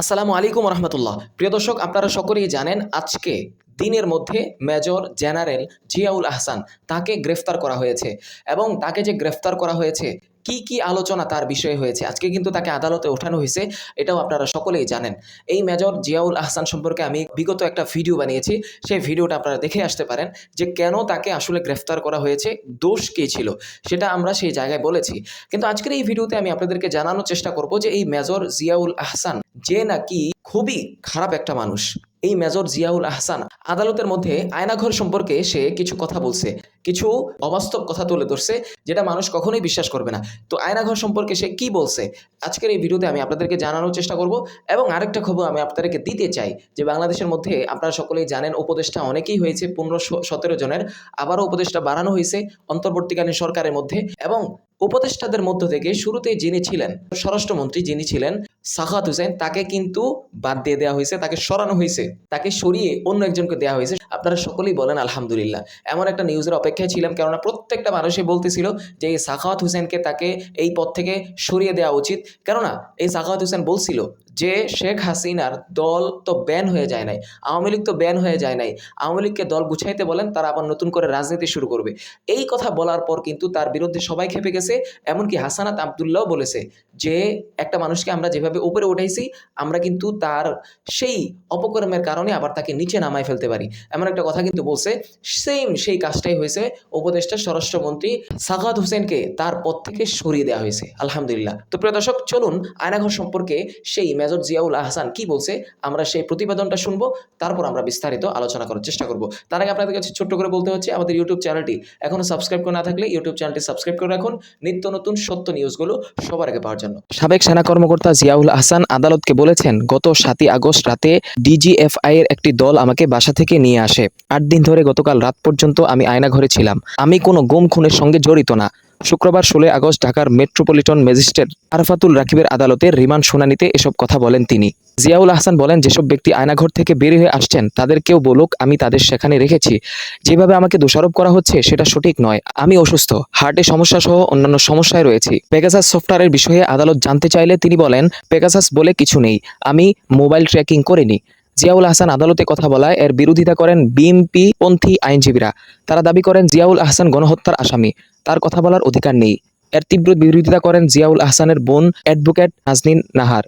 আসসালামু আলাইকুম রহমতুল্লাহ প্রিয় দর্শক, আপনারা সকলেই জানেন আজকে দিনের মধ্যে মেজর জেনারেল জিয়াউল আহসান তাকে গ্রেফতার করা হয়েছে এবং তাকে যে গ্রেফতার করা হয়েছে, কি কি আলোচনা তার বিষয়ে হয়েছে, আজকে কিন্তু তাকে আদালতে ওঠানো হয়েছে, এটাও আপনারা সকলেই জানেন। এই মেজর জিয়াউল আহসান সম্পর্কে আমি বিগত একটা ভিডিও বানিয়েছি, সেই ভিডিওটা আপনারা দেখে আসতে পারেন যে কেন তাকে আসলে গ্রেফতার করা হয়েছে, দোষ কী ছিল, সেটা আমরা সেই জায়গায় বলেছি। কিন্তু আজকের এই ভিডিওতে আমি আপনাদেরকে জানানোর চেষ্টা করব যে এই মেজর জিয়াউল আহসান যে নাকি খুবই খারাপ একটা মানুষ। এই মেজর জিয়াউল আহসান আদালতের মধ্যে আয়নাঘর সম্পর্কে সে কিছু কথা বলছে। কিছু অবাস্তব কথা তুলে ধরছে যেটা মানুষ কখনোই বিশ্বাস করবে না। তো আয়নাঘর সম্পর্কে সে কি বলছে? আজকের এই ভিডিওতে আমি আপনাদেরকে জানানোর চেষ্টা করব এবং আরেকটা খবর আমি আপনাদেরকে দিতে চাই যে বাংলাদেশের মধ্যে আপনারা সকলেই জানেন উপদেষ্টা অনেকেই হয়েছে, পনেরো সতেরো জনের। আবারও উপদেষ্টা বাড়ানো হয়েছে অন্তর্বর্তীকালীন সরকারের মধ্যে এবং উপদেষ্টাদের মধ্য থেকে শুরুতে যিনি ছিলেন, স্বরাষ্ট্রমন্ত্রী যিনি ছিলেন সাখাত হোসেন তাকে কিন্তু বাদ দিয়ে দেওয়া হয়েছে, তাকে সরানো হয়েছে, তাকে সরিয়ে অন্য একজনকে দেওয়া হয়েছে। আপনারা সকলেই বলেন, আলহামদুলিল্লাহ। এমন একটা নিউজের অপেক্ষায় ছিলাম, কেননা প্রত্যেকটা মানুষই বলতেছিল যে এই সাখাওয়াত হোসেনকে তাকে এই পদ থেকে সরিয়ে দেওয়া উচিত। কেননা এই সাখাওয়াত হোসেন বলছিল যে শেখ হাসিনার দল তো ব্যান হয়ে যায় নাই, আওয়ামী লীগ তো ব্যান হয়ে যায় নাই, আওয়ামী লীগকে দল গুছাইতে বলেন, তারা আবার নতুন করে রাজনীতি শুরু করবে। এই কথা বলার পর কিন্তু তার বিরুদ্ধে সবাই খেপে গেছে, এমনকি হাসানাত আবদুল্লাহ বলেছে যে একটা মানুষকে আমরা যেভাবে উপরে উঠাইছি, আমরা কিন্তু তার সেই অপকর্মের কারণে আবার তাকে নিচে নামায় ফেলতে পারি। এমন একটা কথা কিন্তু বলছে সেম সেই কাজটাই হয়েছে, উপদেষ্টা, স্বরাষ্ট্রমন্ত্রী সাগাত হোসেনকে তার পদ থেকে সরিয়ে দেওয়া হয়েছে, আলহামদুলিল্লাহ। তো প্রিয় দর্শক, চলুন আয়নাঘর সম্পর্কে সেই মেজর জিয়াউল আহসান কি বলছে, আমরা সেই প্রতিবেদনটা শুনব, তারপর আমরা বিস্তারিত আলোচনা করার চেষ্টা করব। তার আগে আপনাদের কাছে ছোট্ট করে বলতে হচ্ছে, আমাদের ইউটিউব চ্যানেলটি এখনও সাবস্ক্রাইব করে না থাকলে ইউটিউব চ্যানেলটি সাবস্ক্রাইব করে রাখুন। নিত্য নতুন সত্য নিউজগুলো সবার আগে পাওয়ার জন্য। সাবেক সেনা কর্মকর্তা জিয়াউল আহসান আদালতকে বলেছেন, গত সাতই আগস্ট রাতে ডিজিএফআই এর একটি দল আমাকে বাসা থেকে নিয়ে আসে। আট দিন ধরে গতকাল রাত পর্যন্ত আমি আয়নাঘরে ছিলাম। আমি কোনো গুম খুনের সঙ্গে জড়িত না। শুক্রবার ষোলোই আগস্ট ঢাকার মেট্রোপলিটন ম্যাজিস্ট্রেট আরফাতুল রাকিবের আদালতে রিমান্ড শুনানিতে এসব কথা বলেন তিনি। জিয়াউল আহসান বলেন, যেসব ব্যক্তি আয়নাঘর থেকে বের হয়ে আসছেন তাদেরকেও বলুক, আমি তাদের সেখানে রেখেছি। যেভাবে আমাকে দোষারোপ করা হচ্ছে, সেটা সঠিক নয়। আমি অসুস্থ, হার্টে সমস্যা সহ অন্যান্য সমস্যায় রয়েছি। পেগাসাস সফটওয়্যারের বিষয়ে আদালত জানতে চাইলে তিনি বলেন, পেগাসাস বলে কিছু নেই। আমি মোবাইল ট্র্যাকিং করিনি। জিয়াউল আহসান আদালতে কথা বলায় এর বিরোধিতা করেন বিএমপি পন্থী আইনজীবীরা। তারা দাবি করেন জিয়াউল আহসান গণহত্যার আসামি। তার কথা বলার অধিকার নেই। এর তীব্র বিরোধিতা করেন জিয়াউল আহসানের বোন অ্যাডভোকেট নাজনীন নাহার।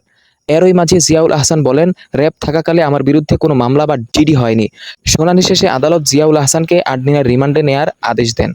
এরই মাঝে জিয়াউল আহসান বলেন, র্যাব থাকাকালে আমার বিরুদ্ধে কোনো মামলা বা জিডি হয়নি। শুনানি শেষে আদালত জিয়াউল আহসানকে আট দিনের রিমান্ডে নেয়ার আদেশ দেন।